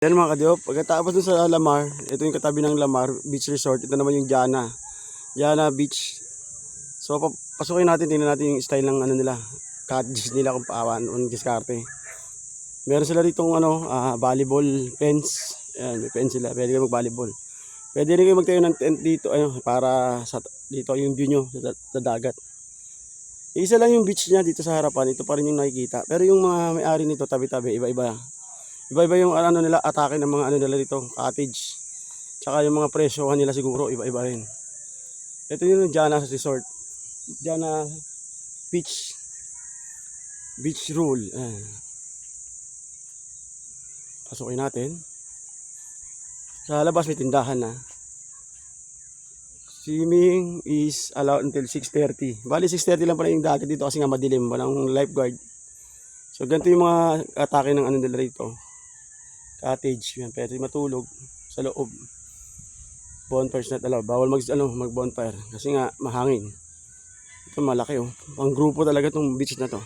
Yan mga kadiop, pagkatapos dun sa Lamar, ito yung katabi ng Lamar Beach Resort, ito naman yung Jana. Jana Beach. So pa- pasukin natin, tingnan natin yung style ng ano nila, cottages nila kung paawan, on diskarte. Meron sila rito ano, ah, volleyball fence. Ayan, may fence sila, pwede kayo mag-volleyball. Pwede rin kayo magtayo ng tent dito, ano, para sa dito yung view nyo sa, sa dagat. Isa lang yung beach niya dito sa harapan, ito pa rin yung nakikita. Pero yung mga may-ari nito, tabi-tabi, iba-iba. Iba-iba yung ano nila, atake ng mga ano nila dito, cottage. Tsaka yung mga presyohan nila siguro, iba-iba rin. Ito yung Jana Resort. Jana Beach. Beach Rule. Ayan. Pasukin natin. Sa labas may tindahan na. Swimming is allowed until 6.30. Bali 6.30 lang pala yung dagat dito kasi nga madilim. Walang lifeguard. So ganito yung mga atake ng ano nila rito cottage. Yan, pwede matulog sa loob. Bonfires not allowed. Bawal mag, ano, mag bonfire. Kasi nga, mahangin. Ito malaki oh. Pang grupo talaga itong beach na to.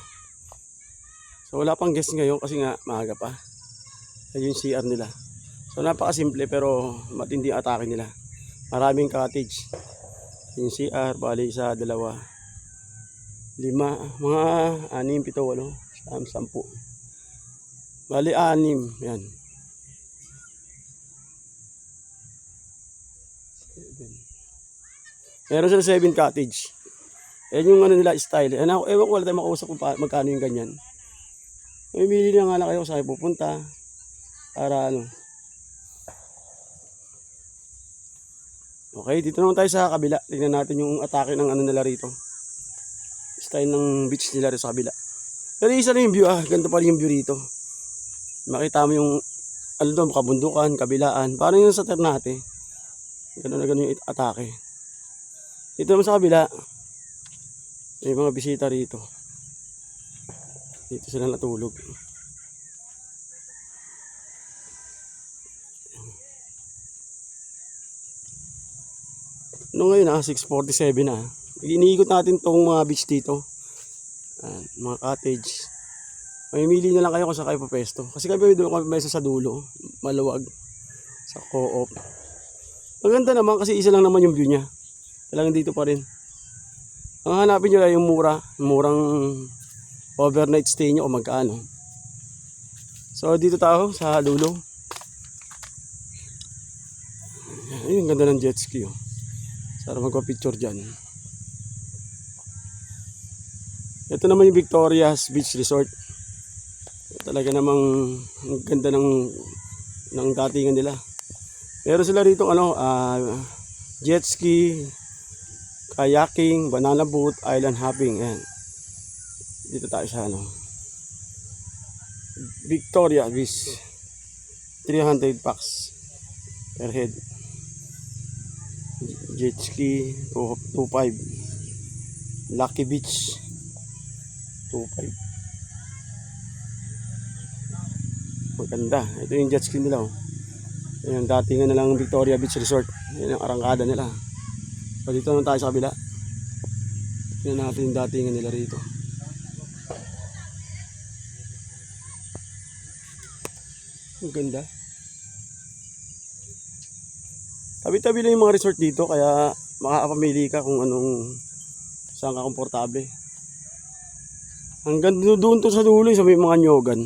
So wala pang guest ngayon kasi nga maaga pa. Ayun yung CR nila. So napakasimple pero matindi ang atake nila. Maraming cottage. Yung CR, bali isa, dalawa, lima, mga anim, pito, walo, siyam, sampu. Bali anim, yan. Meron sila seven cottage. Yan yung ano nila style. Ano, ako- ewan ko wala tayong makausap kung magkano yung ganyan. Mamimili na nga lang kayo kung saan pupunta. Para ano. Okay, dito naman tayo sa kabila. Tingnan natin yung atake ng ano nila rito. Style ng beach nila rito sa kabila. Pero isa yung view ah. Ganito pa rin yung view rito. Makita mo yung ano doon, kabundukan, kabilaan. Parang yung sa Ternate. Ganun na ganun yung atake. Dito naman sa kabila, may mga bisita rito. Dito sila natulog. Ano ngayon ah, 6.47 na. Iniikot natin tong mga beach dito. Ayan, mga cottage. Mamimili na lang kayo kung saan kayo papesto. Kasi kami doon kami sa dulo. Maluwag. Sa co-op. Maganda naman kasi isa lang naman yung view niya. Talagang dito pa rin. Ang hanapin nyo lang yung mura. Murang overnight stay nyo o magkano. So dito tayo sa dulo. Ayun, ganda ng jet ski. Oh. Sarap magpa-picture dyan. Ito naman yung Victoria's Beach Resort. Talaga namang ang ganda ng ng datingan nila. Meron sila rito ano, ah, jet ski, kayaking, banana boat, island hopping. Ayan. Dito tayo sa ano. Victoria Beach. 300 bucks per head. Jet ski, 2.5. Lucky Beach, 2.5. Maganda. Ito yung jet ski nila. Oh. Yan, datingan na lang Victoria Beach Resort. Yan ang arangkada nila. So dito naman tayo sa kabila. Tingnan natin yung datingan nila rito. Ang ganda. Tabi-tabi lang yung mga resort dito kaya makakapamili ka kung anong saan ka komportable. Hanggang doon to sa dulo sa may mga nyogan.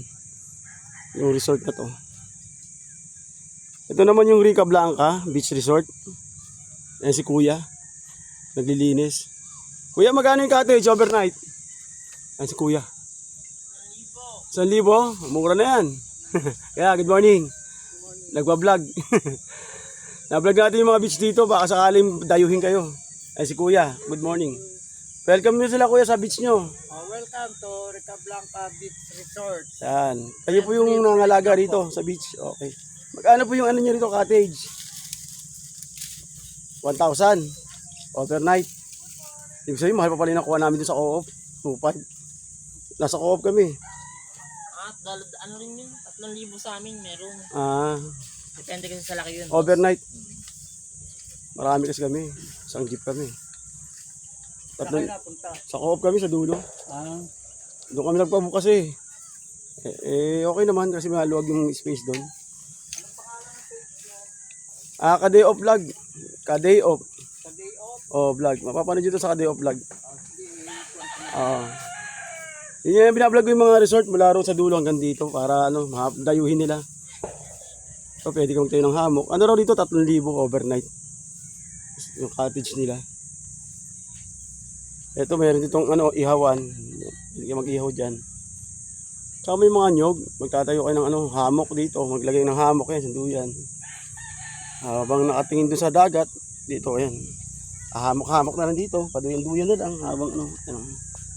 Yung resort na to. Ito naman yung Rica Blanca Beach Resort. Yan si Kuya. Naglilinis. Kuya, magkano yung cottage overnight? Yan si Kuya. 1,000 libo? Mura na yan. Kaya, good morning. Nagwa-vlog. Na-vlog natin yung mga beach dito. Baka sakaling dayuhin kayo. Ay si Kuya, good morning. Welcome nyo sila Kuya sa beach nyo. Oh, welcome to Rica Blanca Beach Resort. Yan. Kayo po yung nangalaga rito sa beach. Okay. Magkano po yung ano nyo rito, cottage? 1,000. Overnight. Ibig sabihin, mahal pa pala yung nakuha namin dito sa co-op. 2,500. Nasa co-op kami. Ah, dal ano rin yun? 3,000 sa amin, meron. Ah, Depende kasi sa laki yun. overnight. Marami kasi kami. Isang jeep kami. Tatlo, napunta? sa co-op kami sa dulo. Ah, Doon kami nagpabook kasi. Eh, eh, okay naman kasi maluwag yung space doon. Ah, ka-day off vlog. Ka-day off. Sa day off. Oh, vlog. Mapapanood dito sa ka-day off vlog. Oo. Yun yung binablog ko yung mga resort mula roon sa dulo hanggang dito para ano, dayuhin nila. So, pwede kong tayo ng hammock. Ano raw dito? 3,000 overnight. Yung cottage nila. Ito, meron ditong ano, ihawan. Pwede kayo mag-ihaw dyan. Tsaka may mga nyog. Magtatayo kayo ng ano, hammock dito. Maglagay ng hammock yan, sanduyan. Habang nakatingin doon sa dagat, dito, ayan. Hammock-hammock na lang dito. Paduyan-duyan na lang. Habang ano, ano,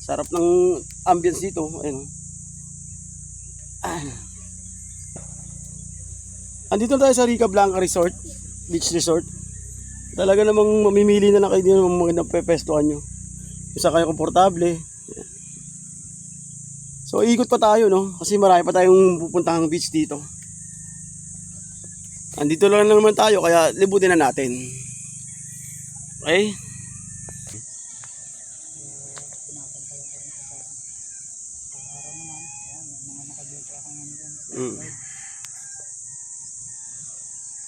sarap ng ambience dito. Ayan. Ah. Andito tayo sa Rica Blanca Resort, Beach Resort. Talaga namang mamimili na lang kayo dito ng magandang pepestuhan nyo. Isa kayo komportable. So ikot pa tayo no, kasi marami pa tayong pupuntahang beach dito. Andito lang naman tayo kaya libutin na natin. Okay? Mm.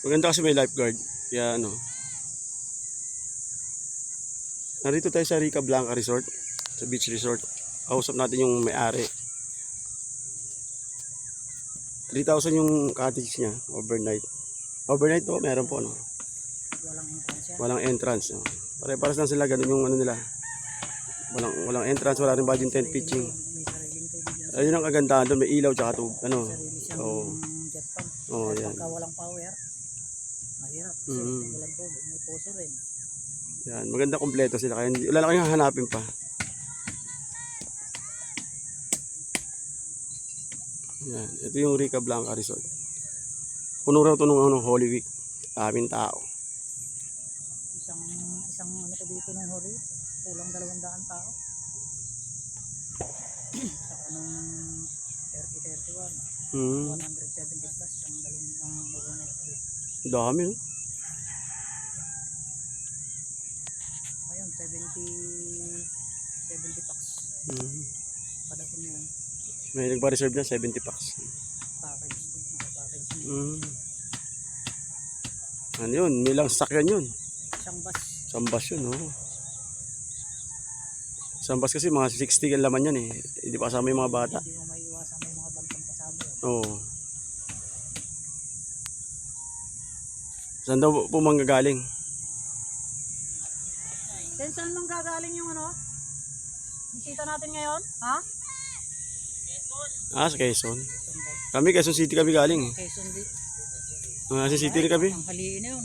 Maganda kasi may lifeguard. Kaya ano. Narito tayo sa Rica Blanca Resort. Sa beach resort. Kausap natin yung may-ari. 3,000 yung cottage niya. Overnight. Overnight po, meron po. No? Walang entrance yan. Walang entrance. No? Pare-paras lang sila. Ganun yung ano nila. Walang, walang entrance. Wala rin budget tent pitching. Ayun ang kagandahan doon. May ilaw tsaka tubig. Ano? Oo. Oo, Kahit yan. Pagka walang power, mahirap. Kasi Mm. pag walang tubig, may puso rin. Yan, maganda kompleto sila. Kaya hindi, wala na kayong hanapin pa. Yan, ito yung Rica Blanca Resort. Puno raw ito nung ano, Holy Week. Daming tao. Isang, isang ano ko dito nung hori, kulang dalawang daan tao. Saka nung 30-31, Hmm, 170 plus ang dalawang ang overnight trip. dami, no? Ngayon, 70 70 packs Hmm. padating na yun. May nagpa-reserve na 70 packs. Hmm. Ano yun? May lang sasakyan yun. Isang bus. Sambas yun, oh. Sambas kasi mga 60 ang laman yan eh. Hindi pa kasama yung mga bata. Hindi mo maiiwasan may mga bantang kasama yun. Oo. Saan daw po manggagaling? Saan nang gagaling yung ano? Bisita natin ngayon? Ha? Ah, sa Quezon. Kami, Quezon City kami galing eh. Quezon City. Mga sa City rin kami. Ang haliin na yun.